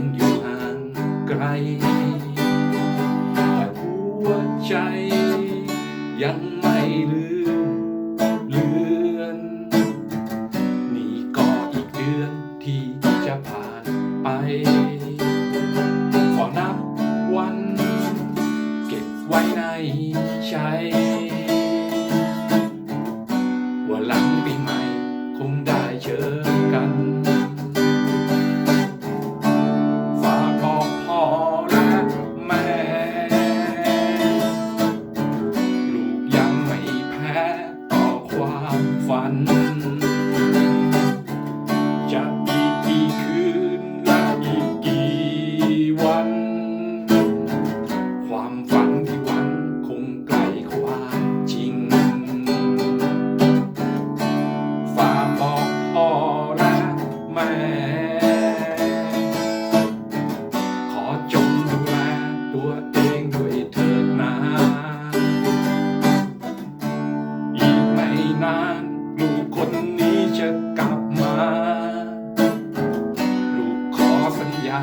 ยังอยู่ห่างไกล แต่หัวใจยังไม่ลืมเลือน นี่ก็อีกเดือนที่จะผ่านไป ฝันานลูกคนนี้จะกลับมา ลูกขอสัญญา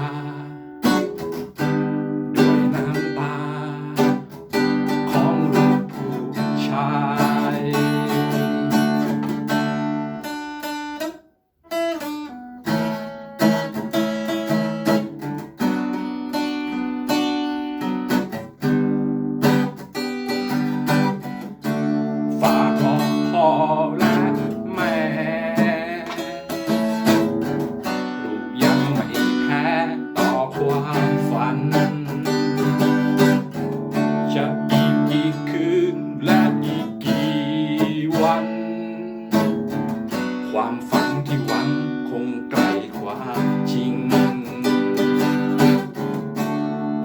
วัน จะอีกกี่คืนและอีกกี่วัน ความฝันที่หวังคงใกล้ควาจริง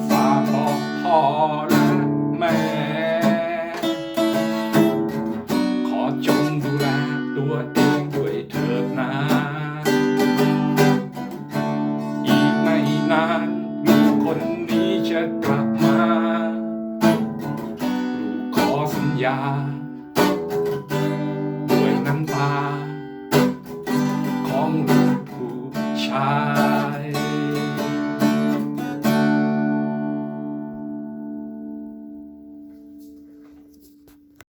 ฝากบอกพ่อและแม่ ขอจงดูแลตัวเองด้วยเถิดนาอีกไม่นาน ญญาด้วยน้ำตา ของลูกผู้ชาย